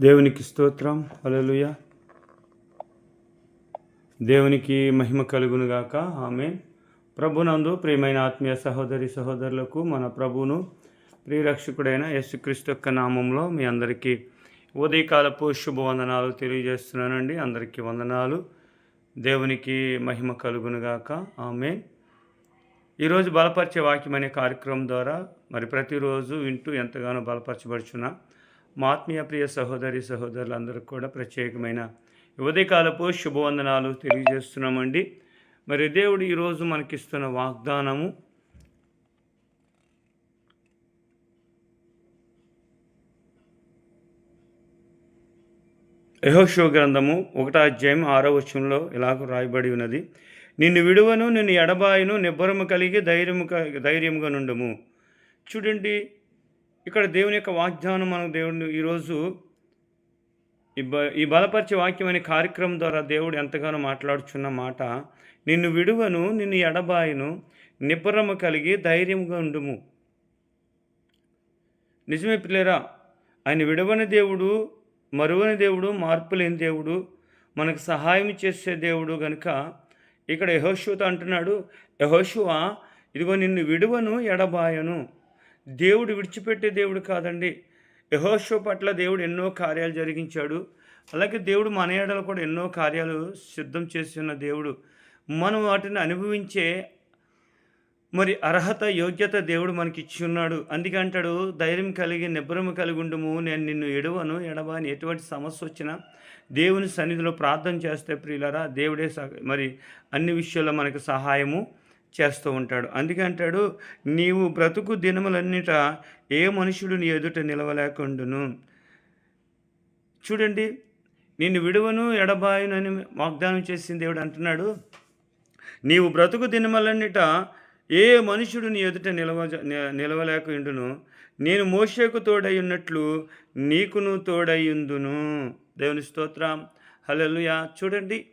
దేవునికి స్తోత్రం. అలలుయ దేవునికి మహిమ కలుగునుగాక ఆమె ప్రభునందు ప్రియమైన ఆత్మీయ సహోదరి సహోదరులకు మన ప్రభును ప్రియరక్షకుడైన యేసుక్రీస్తు యొక్క నామంలో మీ అందరికీ ఉదయకాలపు శుభవందనాలు తెలియజేస్తున్నానండి. అందరికీ వందనాలు. దేవునికి మహిమ కలుగునుగాక ఆమె ఈరోజు బలపరిచే వాక్యం అనే కార్యక్రమం ద్వారా మరి ప్రతిరోజు వింటూ ఎంతగానో బలపరచబడుచున్నా మా ఆత్మీయ ప్రియ సహోదరి సహోదరులందరికీ కూడా ప్రత్యేకమైన ఉదయకాలపు శుభవందనాలు తెలియజేస్తున్నామండి. మరి దేవుడు ఈరోజు మనకిస్తున్న వాగ్దానము యహోషో గ్రంథము ఒకటో అధ్యాయం ఆరో వచనంలో ఇలాగ రాయబడి ఉన్నది. నిన్ను విడువను నిన్ను ఎడబాయిను నిబ్బరము కలిగి ధైర్యము క- ధైర్యముగా నుండము. చూడండి ఇక్కడ దేవుని యొక్క వాగ్దానం మన దేవుడు ఈరోజు ఈ బ ఈ బలపరిచే వాక్యం అనే కార్యక్రమం ద్వారా దేవుడు ఎంతగానో మాట్లాడుచున్న మాట. నిన్ను విడువను నిన్ను ఎడబాయను నిబ్బరము కలిగి ధైర్యముగా ఉండుము. నిజమే పిల్లరా ఆయన విడవని దేవుడు మరువని దేవుడు మార్పు లేని దేవుడు మనకు సహాయం చేసే దేవుడు కనుక ఇక్కడ యహోశువతో అంటున్నాడు యహోశువ ఇదిగో నిన్ను విడువను ఎడబాయను. దేవుడు విడిచిపెట్టే దేవుడు కాదండి. యహోషో పట్ల దేవుడు ఎన్నో కార్యాలు జరిగించాడు. అలాగే దేవుడు మన ఏడలో కూడా ఎన్నో కార్యాలు సిద్ధం చేస్తున్న దేవుడు. మనం వాటిని అనుభవించే మరి అర్హత యోగ్యత దేవుడు మనకి ఇచ్చి ఉన్నాడు. అందుకే అంటాడు ధైర్యం కలిగి నిబ్బరం కలిగి ఉండుము. నేను నిన్ను ఎడవను. ఎడవని ఎటువంటి సమస్య వచ్చినా దేవుని సన్నిధిలో ప్రార్థన చేస్తే ప్రియులరా దేవుడే సహ- మరి అన్ని విషయాల్లో మనకు సహాయము. చేస్తూ ఉంటాడు. అందుకే అంటాడు నీవు బ్రతుకు దినములన్నిట ఏ మనుషుడు నీ ఎదుట నిలవలేకుండును. చూడండి నిన్ను విడువను ఎడబాయునని అని వాగ్దానం చేసిన దేవుడు అంటున్నాడు. నీవు బ్రతుకు దినమలన్నిట ఏ మనుషుడు నీ ఎదుట నిలవ నిలవలేక ఉండును నేను మోషేకు తోడై ఉన్నట్లు నీకును తోడయ్యుందును దేవుని స్తోత్రం. హలలుయా చూడండి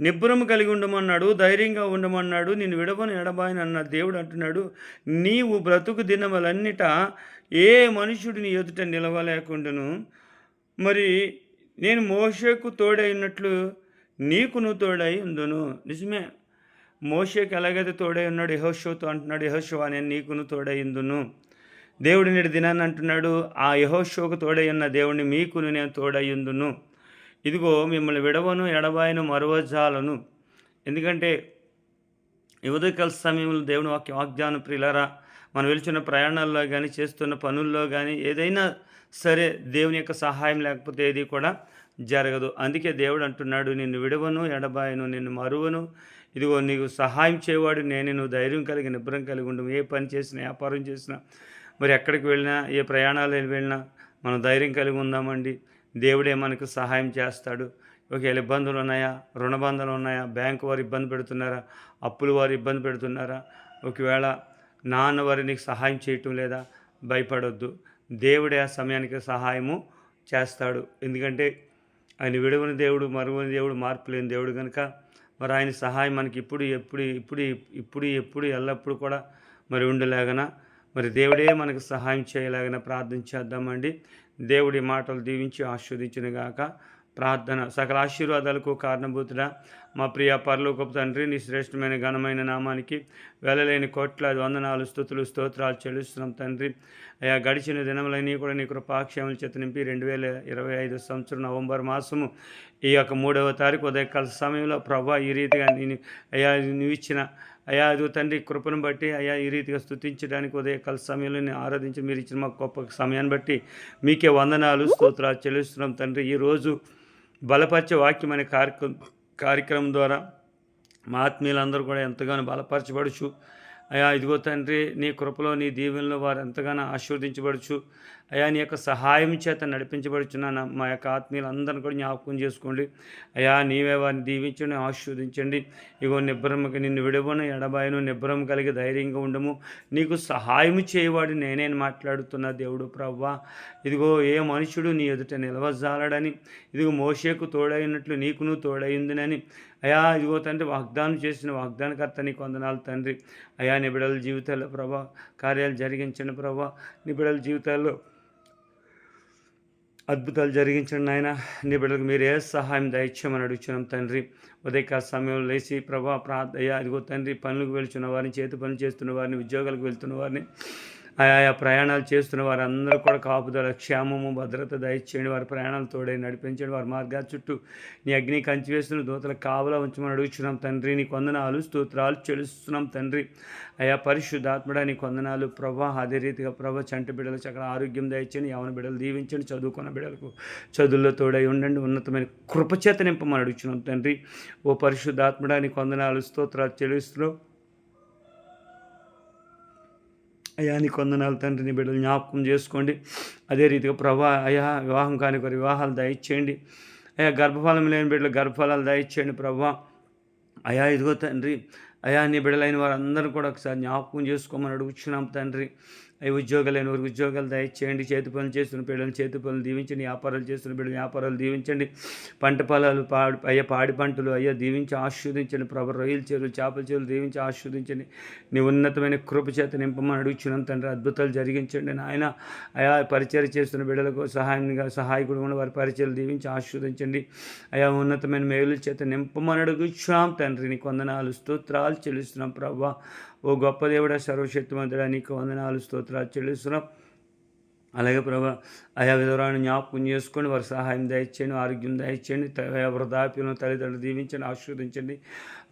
నిబ్బరము కలిగి ఉండమన్నాడు ధైర్యంగా ఉండమన్నాడు నేను విడవను ఎడబాయని అన్న దేవుడు అంటున్నాడు. నీవు బ్రతుకు దినములన్నిట ఏ మనుషుడు నీ ఎదుట నిలవలేకుండాను. మరి నేను మోషకు తోడైనట్లు నీకు నువ్వు తోడై ఉందును నిజమే మోషకి ఎలాగైతే తోడై ఉన్నాడు యహోషోతో అంటున్నాడు యహోషో నేను నీకును తోడైందును దేవుడి నేడు దినాన్ని అంటున్నాడు ఆ యహోషోకు తోడై ఉన్న దేవుడిని మీకును నేను తోడయ్యుందును ఇదిగో మిమ్మల్ని విడవను ఎడబాయను మరువజాలను. ఎందుకంటే ఈ ఉదయకాల సమయంలో దేవుని వాక్య వాగ్దానం ప్రిలరా మనం వెళ్తున్న ప్రయాణాల్లో కానీ చేస్తున్న పనుల్లో కానీ ఏదైనా సరే దేవుని యొక్క సహాయం లేకపోతే ఏది కూడా జరగదు. అందుకే దేవుడు అంటున్నాడు నిన్ను విడవను ఎడబాయను నిన్ను మరువను. ఇదిగో నీకు సహాయం చేయవాడు నేనే. నువ్వు ధైర్యం కలిగి నిబ్రం కలిగి ఉండు. ఏ పని చేసినా వ్యాపారం చేసినా మరి ఎక్కడికి వెళ్ళినా ఏ ప్రయాణాలు వెళ్ళినా మనం ధైర్యం కలిగి ఉందామండి. దేవుడే మనకు సహాయం చేస్తాడు. ఒకవేళ ఇబ్బందులు ఉన్నాయా? రుణబంధాలు ఉన్నాయా? బ్యాంకు వారు ఇబ్బంది పెడుతున్నారా? అప్పులు వారు ఇబ్బంది పెడుతున్నారా? ఒకవేళ నాన్న వారు నీకు సహాయం చేయటం లేదా? భయపడొద్దు. దేవుడే ఆ సమయానికి సహాయము చేస్తాడు. ఎందుకంటే ఆయన విడవని దేవుడు మరువని దేవుడు మార్పు లేని దేవుడు కనుక మరి ఆయన సహాయం మనకి ఇప్పుడు ఎప్పుడు ఇప్పుడు ఇప్పుడు ఎప్పుడు ఎల్లప్పుడూ కూడా మరి ఉండలేగన? మరి దేవుడే మనకు సహాయం చేయలాగిన ప్రార్థన చేద్దామండి. దేవుడి మాటలు దీవించి ఆస్వాదించిన గాక ప్రార్థన. సకల ఆశీర్వాదాలకు కారణభూతుడా మా ప్రియ పరలోకపు తండ్రి నీ శ్రేష్టమైన ఘనమైన నామానికి వెళ్ళలేని కోట్లాది వందనాలు స్థుతులు స్తోత్రాలు చెల్లిస్తున్నాం తండ్రి. అయా గడిచిన దినములన్నీ కూడా నీ కృపాక్షేమల చేత నింపి రెండు వేల ఇరవై ఐదు సంవత్సరం నవంబర్ మాసము ఈ యొక్క మూడవ తారీఖు ఉదయకాల సమయంలో ప్రభా ఈ రీతిగా నేను అయా నువ్వు ఇచ్చిన అయా అది తండ్రి కృపను బట్టి అయా ఈ రీతిగా స్థుతించడానికి ఉదయ కల సమయంలో నేను ఆరాధించి మీరు ఇచ్చిన మాకు గొప్ప సమయాన్ని బట్టి మీకే వందనాలు స్తోత్రాలు చెల్లిస్తున్నాం తండ్రి. ఈరోజు బలపరిచే వాక్యం అనే కార్యక్రమం కార్యక్రమం ద్వారా మా ఆత్మీయులందరూ కూడా ఎంతగానో బలపరచబడుచు. అయా ఇదిగో తండ్రి నీ కృపలో నీ దీవెనలో వారు ఎంతగానో ఆశీర్వదించబడుచు. అయా నీ యొక్క సహాయం చేత నడిపించబడుచున్నాను మా యొక్క ఆత్మీయులందరిని కూడా జ్ఞాపకం చేసుకోండి. అయా నీవే వారిని దీవించండి ఆశీర్వదించండి. ఇగో నిబ్బరముకి నిన్ను విడవను ఎడబాయను నిబ్బరం కలిగి ధైర్యంగా ఉండము. నీకు సహాయం చేయవాడు నేనే మాట్లాడుతున్న దేవుడు ప్రవ్వా. ఇదిగో ఏ మనుషుడు నీ ఎదుట నిలవజాలడని ఇదిగో మోషేకు తోడైనట్లు నీకును తోడైందినని. అయా ఇదిగో తండ్రి వాగ్దానం చేసిన వాగ్దానకర్త నీ కొందనాలు తండ్రి. అయా నీ బిడ్డల జీవితాల్లో ప్రభా కార్యాలు జరిగించండి ప్రభా నీ బిడ్డల జీవితాల్లో అద్భుతాలు జరిగించండి నాయన నీ బిడ్డలకు మీరు ఏ సహాయం దయచేయమని అడుగుతున్నాం తండ్రి. ఉదయకాల సమయంలో లేచి ప్రభా ప్రార్థయ అదిగో తండ్రి పనులకు వెళ్తున్న వారిని చేతి పనులు చేస్తున్న వారిని ఉద్యోగాలకు వెళ్తున్న వారిని ఆయా ప్రయాణాలు చేస్తున్న వారందరూ కూడా కాపుదల క్షేమము భద్రత దయచేయండి వారి ప్రయాణాలు తోడే నడిపించండి. వారి మార్గాల చుట్టూ నీ అగ్ని కంచి వేస్తున్న దూతల కావలా ఉంచమని అడుగుచున్నాం తండ్రి. నీ కొందనాలు స్తోత్రాలు చెలుస్తున్నాం తండ్రి. అయా పరిశుద్ధాత్మడా నీ కొందనాలు ప్రభా అదే రీతిగా ప్రభ చంటి బిడ్డలు చక్కగా ఆరోగ్యం దయచండి యవన బిడ్డలు దీవించండి. చదువుకున్న బిడ్డలకు చదువుల్లో తోడై ఉండండి. ఉన్నతమైన కృపచేత నింపమని అడుగుతున్నాం తండ్రి. ఓ పరిశుద్ధాత్మడా నీ కొందనాలు స్తోత్రాలు చెల్లిస్తున్నాం. అయ్యా నీ కొందనాలు తండ్రిని బిడ్డలు జ్ఞాపకం చేసుకోండి. అదే రీతిగా ప్రభా అయా వివాహం కాని వారి వివాహాలు దయచేయండి. అయ్యా గర్భఫలం లేని బిడ్డలు గర్భఫలాలు దయచేయండి ప్రభా. అయా ఇదిగో తండ్రి అయా నీ బిడ్డలైన వారందరూ కూడా ఒకసారి జ్ఞాపకం చేసుకోమని అడుగుచున్నాం తండ్రి. అవి ఉద్యోగాలు అయిన వారికి ఉద్యోగాలు దయచేయండి. చేతి పనులు చేస్తున్న బిడ్డలు చేతి పనులు దీవించండి. వ్యాపారాలు చేస్తున్న బిడ్డలు వ్యాపారాలు దీవించండి. పంట పొలాలు పాడి అయ్యా పాడి పంటలు అయ్యా దీవించి ఆస్వాదించండి ప్రభు రొయ్యల చెరువులు చేపల చెరువులు దీవించి ఆస్వాదించండి నీ ఉన్నతమైన కృప చేత నింపమని అడుగుచున్నాం తండ్రి. అద్భుతాలు జరిగించండి నాయన. అయా పరిచయం చేస్తున్న బిడ్డలకు సహాయంగా సహాయకుడు ఉన్న వారి పరిచయాలు దీవించి ఆస్వాదించండి అయా ఉన్నతమైన మేలు చేత నింపమని అడుగుచున్నాం తండ్రి. నీకు వందనాలు స్తోత్రాలు చెల్లిస్తున్నాం ప్రభా. ఓ గొప్ప దేవుడ సర్వశక్తిమంతుడా నీకు వందనాలు స్తోత్రాలు చెల్లిస్తున్నాం. అలాగే ప్రభా ఆయా విధవరాన్ని జ్ఞాపకం చేసుకొని వారి సహాయం దయచేయండి ఆరోగ్యం దయచేయండి ఆయా వృద్ధాప్యులను తల్లిదండ్రులు దీవించండి ఆశీర్వదించండి.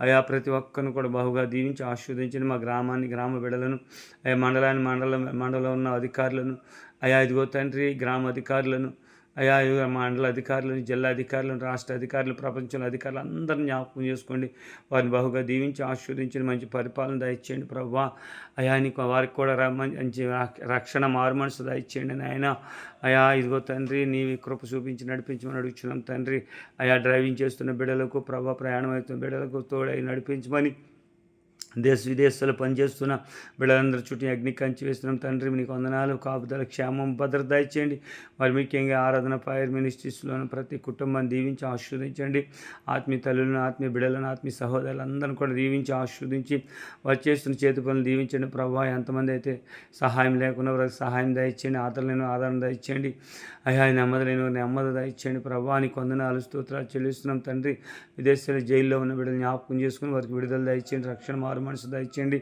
ఆయా ప్రతి ఒక్కరిని కూడా బహుగా దీవించి ఆశీర్వదించండి. మా గ్రామాన్ని గ్రామ బిడలను ఆయా మండలాన్ని మండలం మండలం ఉన్న అధికారులను ఆయా ఇదిగో తండ్రి గ్రామ అధికారులను అయా మండల అధికారులను జిల్లా అధికారులను రాష్ట్ర అధికారులు ప్రపంచంలో అధికారులు అందరిని జ్ఞాపకం చేసుకోండి. వారిని బహుగా దీవించి ఆశీర్వదించిన మంచి పరిపాలన దయచేయండి ప్రభా అయా నీకు వారికి కూడా మంచి రక్షణ మారు మనసు దయచేయండి నాయన. అయా ఇదిగో తండ్రి నీవి కృప చూపించి నడిపించమని అడుగుతున్నాం తండ్రి. అయా డ్రైవింగ్ చేస్తున్న బిడలకు ప్రభా ప్రయాణం అవుతున్న బిడలకు తోడై నడిపించమని దేశ విదేశాలు పనిచేస్తున్న బిడ్డలందరూ చుట్టూ అగ్ని కంచి వేస్తున్నాం. తండ్రి నీకు వందనాలు. కాపుదల క్షేమం భద్రత ఇచ్చేయండి మరి ముఖ్యంగా ఆరాధన ఫైర్ మినిస్ట్రీస్లోని ప్రతి కుటుంబాన్ని దీవించి ఆశీర్వదించండి. ఆత్మీయ తల్లులను ఆత్మీయ బిడ్డలను ఆత్మీయ సహోదరులందరిని కూడా దీవించి ఆశీర్వదించి వారు చేస్తున్న చేతి పనులు దీవించండి. ప్రభావ ఎంతమంది అయితే సహాయం లేకుండా వారికి సహాయం దయచేయండి. ఆదరణ ఆదరణ దయచేయండి. అయ్యా నెమ్మది లేని నెమ్మది దయచేయండి. ప్రభా నీకు వందనాలు స్తోత్రాలు చెల్లిస్తున్నాం. తండ్రి విదేశాల జైల్లో ఉన్న బిడ్డలు జ్ఞాపకం చేసుకుని వారికి విడుదల దయచేయండి. రక్షణ మారు మనసు దయచేయండి.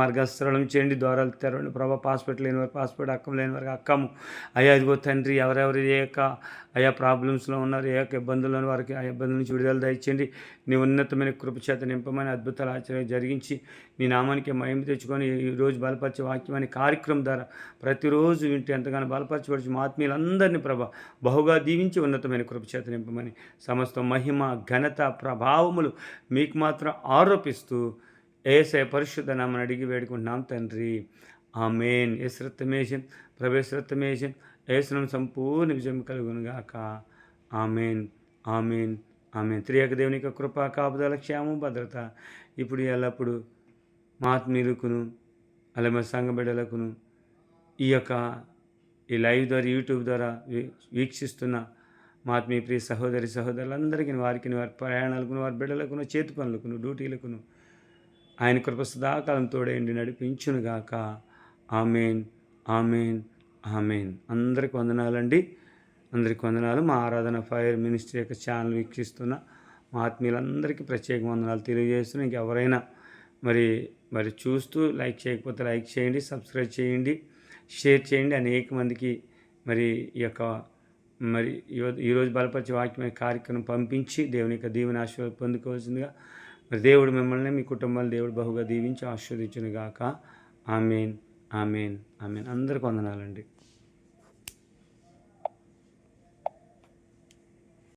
మార్గస్థలం చేయండి. ద్వారాలు తెరవండి. ప్రభా పాస్పోర్ట్ లేని వారు పాస్పోర్ట్ అక్కం లేని వారికి అక్కము. అయ్యా ఇదిగో తండ్రి ఎవరెవరు ఏ యొక్క అయా ప్రాబ్లమ్స్లో ఉన్నారు ఏ యొక్క ఇబ్బందుల్లో వారికి ఆ ఇబ్బందుల నుంచి విడుదల దయచేయండి. నీ ఉన్నతమైన కృపచేత నింపమని అద్భుతాలు ఆచరణ జరిగించి నీ నామానికి మహిమ తెచ్చుకొని ఈరోజు బలపరిచే వాక్యం అనే కార్యక్రమం ద్వారా ప్రతిరోజు వింటే ఎంతగానో బలపరచబడిచి మా ఆత్మీయులందరినీ ప్రభ బహుగా దీవించి ఉన్నతమైన కృపచేత నింపమని సమస్త మహిమ ఘనత ప్రభావములు మీకు మాత్రం ఆరోపిస్తూ ఏసే పరిశుద్ధ నామని అడిగి వేడుకుంటున్నాం తండ్రి. ఆ మెయిన్ ఎస్రత్తమేషన్ ప్రభేశ్రత్తమేషన్ ఏసునం సంపూర్ణ విజయం కలుగునుగాక. ఆమెన్. ఆమెన్. ఆమెన్. త్రియక దేవుని యొక్క కృప కాపుదల క్షేమం భద్రత ఇప్పుడు ఎల్లప్పుడు మాత్మీయులకును అలాగే సంఘ బిడ్డలకును ఈ యొక్క ఈ లైవ్ ద్వారా యూట్యూబ్ ద్వారా వీక్షిస్తున్న మా ఆత్మీయ ప్రియ సహోదరి సహోదరులందరికీ వారికి వారి ప్రయాణాలకును వారి బిడ్డలకును చేతి పనులకును డ్యూటీలకును ఆయన కృప సదాకాలం తోడేయండి నడిపించునుగాక. Amen amen amen. అందరికి వందనాలండి. అందరికి వందనాలు. మా ఆరాధన ఫైర్ మినిస్ట్రీ యొక్క ఛానల్ వీక్షిస్తున్న మా ఆత్మీయులందరికీ ప్రత్యేక వందనాలు తెలియజేస్తున్న ఇంకెవరైనా మరి మరి చూస్తూ లైక్ చేయకపోతే లైక్ చేయండి సబ్స్క్రైబ్ చేయండి షేర్ చేయండి. అనేక మందికి మరి ఈ యొక్క మరి ఈరోజు బలపరిచే వాక్యమైన కార్యక్రమం పంపించి దేవుని యొక్క దీవెన ఆశీర్వాదం పొందుకోవాల్సిందిగా మరి దేవుడు మిమ్మల్ని మీ కుటుంబాలు దేవుడు బహుగా దీవించి ఆశీర్వదించును గాక ఆమెన్ ఆమెన్ ఆమెన్. అందరికి వందనాలండి.